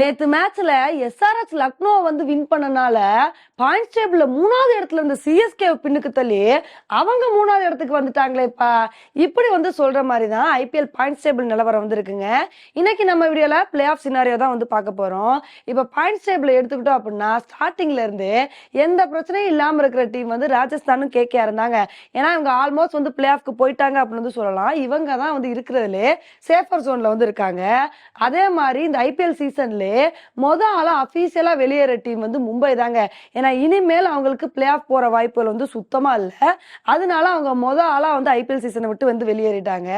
நேத்து மேட்ச்ல எஸ்ஆர்எஸ் லக்னோ வந்து வின் பண்ணனால பாயிண்ட்ஸ் டேபிள்ல மூணாவது இடத்துல இருந்த சிஎஸ்கே பின்னுக்கு தள்ளி அவங்க மூணாவது இடத்துக்கு வந்துட்டாங்களேப்பா இப்படி வந்து சொல்ற மாதிரி தான் ஐபிஎல் பாயிண்ட்ஸ் டேபிள் நிலவரம் வந்து இருக்குங்க இன்னைக்கு நம்ம வீடியோல பிளே ஆஃப் சினாரியோ தான் வந்து பார்க்க போறோம். இப்போ பாயிண்ட்ஸ் டேபிள் எடுத்துக்கிட்டோம் அப்படின்னா ஸ்டார்டிங்ல இருந்து எந்த பிரச்சனையும் இல்லாம இருக்கிற டீம் வந்து ராஜஸ்தானும் கேகே இருந்தாங்க. ஏன்னா இவங்க ஆல்மோஸ்ட் வந்து பிளே ஆஃப்க்கு போயிட்டாங்க அப்படின்னு வந்து சொல்லலாம். இவங்க தான் வந்து இருக்கிறதுலே சேஃபர் ஜோன்ல வந்து இருக்காங்க. அதே மாதிரி இந்த ஐபிஎல் சீசன்ல மொத ஆளா அஃபீஷியலாக வெளியேற டீம் வந்து மும்பை தாங்க. ஏன்னா இனிமேல் அவங்களுக்கு பிளே ஆஃப் போற வாய்ப்புகள் வந்து சுத்தமா இல்லை. அதனால அவங்க மொத ஆளா வந்து ஐபிஎல் சீசனை விட்டு வந்து வெளியேறிட்டாங்க.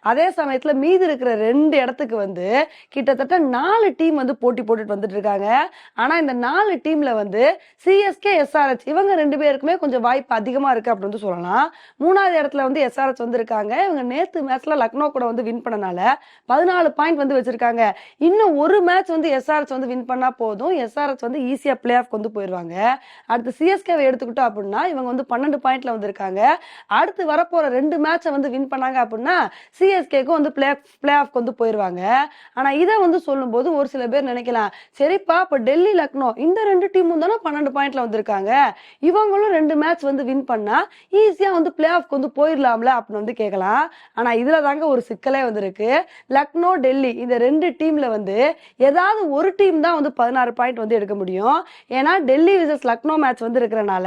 அதே சமயத்துல மீதி இருக்கிற ரெண்டு இடத்துக்கு வந்து கிட்டத்தட்ட நாலு டீம் வந்து போட்டி போட்டுட்டு வந்துட்டு இருக்காங்க. ஆனா இந்த நாலு டீம்ல வந்து சிஎஸ்கே எஸ்ஆர்எச் இவங்க ரெண்டு பேருக்குமே கொஞ்சம் வாய்ப்பு அதிகமா இருக்கு அப்படின்னு வந்து சொல்லலாம். மூணாவது இடத்துல வந்து எஸ்ஆர்எச் வந்து இருக்காங்க இவங்க நேத்து மேட்ச்ல லக்னோ கூட வந்து வின் பண்ணனால பதினாலு பாயிண்ட் வந்து வச்சிருக்காங்க. இன்னும் ஒரு மேட்ச் வந்து எஸ்ஆர்எஸ் வந்து வின் பண்ணா போதும். எஸ்ஆர்எஸ் வந்து ஈஸியா பிளே ஆஃப் வந்து போயிருவாங்க அடுத்து சிஎஸ்கேவை எடுத்துக்கிட்டோம் அப்படின்னா இவங்க வந்து பன்னெண்டு பாயிண்ட்ல வந்திருக்காங்க. அடுத்து வரப்போற ரெண்டு மேட்சை வந்து வின் பண்ணாங்க அப்படின்னா சிஎஸ்கேக்கும் வந்து பிளே பிளே ஆஃப் வந்து போயிருவாங்க ஆனா இதை வந்து சொல்லும்போது ஒரு சில பேர் நினைக்கலாம் சரிப்பா இப்ப டெல்லி லக்னோ இந்த ரெண்டு டீமும் தானே பன்னெண்டு பாயிண்ட்ல வந்திருக்காங்க. இவங்களும் ரெண்டு மேட்ச் வந்து வின் பண்ணா ஈஸியா வந்து பிளே ஆஃப்க்கு வந்து போயிடலாம்ல அப்படின்னு வந்து கேட்கலாம் ஆனா இதுல தாங்க ஒரு சிக்கலே வந்திருக்கு. லக்னோ டெல்லி இந்த ரெண்டு டீம்ல வந்து ஏதாவது ஒரு டீம் தான் வந்து பதினாறு பாயிண்ட் வந்து எடுக்க முடியும். ஏன்னா டெல்லி விசஸ் லக்னோ மேட்ச் வந்து இருக்கிறனால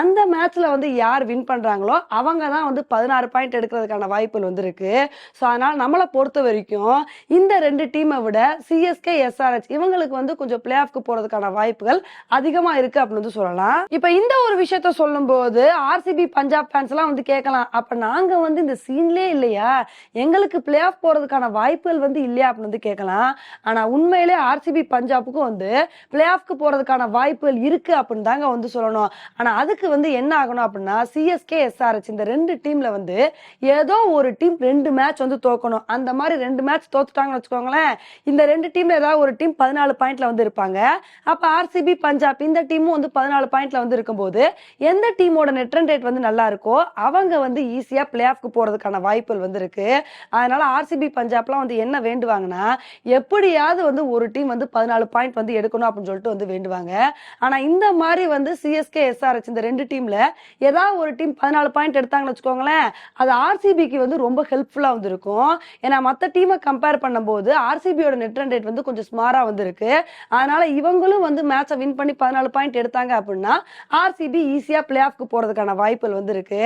அந்த மேட்ச்ல வந்து யார் வின் பண்றாங்களோ அவங்க தான் வந்து பதினாறு பாயிண்ட் எடுக்கிறதுக்கான வாய்ப்புகள் வந்து இருக்கு ஸோ அதனால நம்மளை பொறுத்த வரைக்கும் இந்த ரெண்டு டீமை விட சிஎஸ்கே எஸ்ஆர்ஹெச் இவங்களுக்கு வந்து கொஞ்சம் பிளே ஆஃப்க்கு போறதுக்கான வாய்ப்புகள் அதிகமா இருக்கு அப்படின்னு வந்து சொல்லலாம். இப்போ இந்த ஒரு விஷயத்த சொல்லும்போது ஆர்சிபி பஞ்சாப் ஃபேன்ஸ் எல்லாம் வந்து கேட்கலாம். அப்ப நாங்க வந்து இந்த சீன்லேயே இல்லையா? எங்களுக்கு பிளே ஆஃப் போறதுக்கான வாய்ப்புகள் வந்து இல்லையா அப்படின்னு வந்து கேட்கலாம். ஆனா உண்மையிலே ஆர்சிபி பஞ்சாபுக்கும் வந்து பிளே ஆஃப்க்கு போறதுக்கான வாய்ப்புகள் இருக்கு அப்படின்னு தாங்க வந்து சொல்லணும். ஆனா அதுக்கு வந்து என்ன ஆகணும் அப்படின்னா சிஎஸ்கே எஸ்ஆர்எச் இந்த ரெண்டு டீம்ல வந்து ஏதோ ஒரு டீம் ரெண்டு மேட்ச் வந்து தோக்கணும். அந்த மாதிரி ரெண்டு மேட்ச் தோத்துட்டாங்கன்னு வச்சுக்கோங்களேன் இந்த ரெண்டு டீம்ல ஏதாவது ஒரு டீம் பதினாலு பாயிண்ட்ல வந்து இருப்பாங்க. அப்ப ஆர்சிபி பஞ்சாப் இந்த டீமும் வந்து பதினாலு பாயிண்ட்ல வந்து இருக்கும்போது எந்த டீமோட நெட் ரன் ரேட் வந்து நல்லா இருக்கோ அவங்க வந்து ஈஸியா பிளே ஆஃப்க்கு போறதுக்கான வாய்ப்புகள் வந்து இருக்கு. அதனால ஆர்சிபி பஞ்சாப்லாம் வந்து என்ன வேண்டுவாங்கன்னா எப்படியாவது வந்து ஒரு டீம் வந்து பதினாலு பாயிண்ட் வந்து எடுக்கணும் அப்படின்னு சொல்லிட்டு வந்து வேண்டுவாங்க. ஆனா இந்த மாதிரி வந்து சிஎஸ்கே எஸ்ஆர்ஹெச் இந்த ரெண்டு டீம்ல ஏதாவது ஒரு டீம் பதினாலு பாயிண்ட் எடுத்தாங்கன்னு வச்சுக்கோங்களேன் அது ஆர்சிபிக்கு வந்து ரொம்ப ஹெல்ப்ஃபுல்லா வந்து இருக்கும் ஏன்னா மற்ற டீமை கம்பேர் பண்ணும்போது ஆர்சிபியோட நெட் ரன் ரேட் வந்து கொஞ்சம் ஸ்மாரா வந்துருக்கு. அதனால இவங்களும் வந்து மேட்சை வின் பண்ணி பதினாலு பாயிண்ட் எடுத்தாங்க அப்படின்னா ஆர்சிபி ஈஸியா பிளே ஆஃப்க்கு போறதுக்கான வாய்ப்புகள் வந்து இருக்கு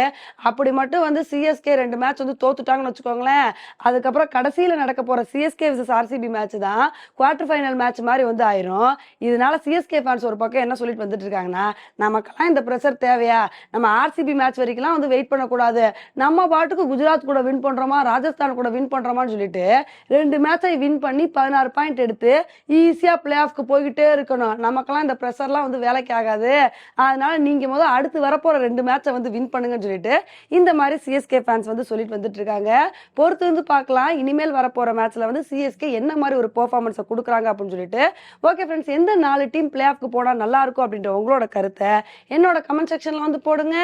அப்படி மட்டும் வந்து சிஎஸ்கே ரெண்டு மேட்ச் வந்து தோத்துட்டாங்கன்னு வச்சுக்கோங்களேன் அதுக்கப்புறம் கடைசியில நடக்க போற சிஎஸ்கே விசஸ் ஆர்சிபி மேட்ச் தான் குவார்டர் ஃபைனல் மேட்ச் மாதிரி வந்து ஆயிரும். இதனால சிஎஸ்கே ஃபேன்ஸ் ஒரு பக்கம் என்ன சொல்லிட்டு வந்துட்டு இருக்காங்கன்னா நமக்கெல்லாம் இந்த ப்ரெஷர் தேவையா? நம்ம ஆர்சிபி மேட்ச் வரைக்கும்லாம் வந்து வெயிட் பண்ணக்கூடாது. நம்ம பாட்டுக்கு குஜராத் கூட வின் பண்றோமா? ராஜஸ்தான் கூட வின் பண்றோமான்னு சொல்லிட்டு ரெண்டு மேட்சை வின் பண்ணி பதினாறு பாயிண்ட் எடுத்து ஈஸியா பிளே ஆஃப்க்கு போய்கிட்டே இருக்கணும். நமக்கெல்லாம் இந்த ப்ரெஷர்லாம் வந்து வேலைக்கு ஆகாது. அதனால நீங்க முதல் அடுத்து வரப்போற ரெண்டு மேட்சை வந்து வின் பண்ணுங்கன்னு சொல்லிட்டு இந்த மாதிரி சிஎஸ்கே ஃபேன்ஸ் வந்து சொல்லிட்டு வந்துட்டு இருக்காங்க. பொறுத்து வந்து பார்க்கலாம். இனிமேல் வரப்போற மேட்ச்ல வந்து சிஎஸ்கே என்ன மாதிரி ஒரு பெர்ஃபார்மன்ஸை கொடுக்குறாங்க அப்படின்னு சொல்லிட்டு ஓகே ஃப்ரெண்ட்ஸ் எந்த நாலு டீம் பிளே ஆஃப்க்கு போனா நல்லா இருக்கும் அப்படின்ற உங்களோட கருத்தை என்னோட கமெண்ட் செக்ஷன்ல வந்து போடுங்க.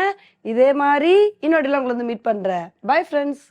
இதே மாதிரி இன்னொரு உங்களை வந்து மீட் பண்றேன். Bye friends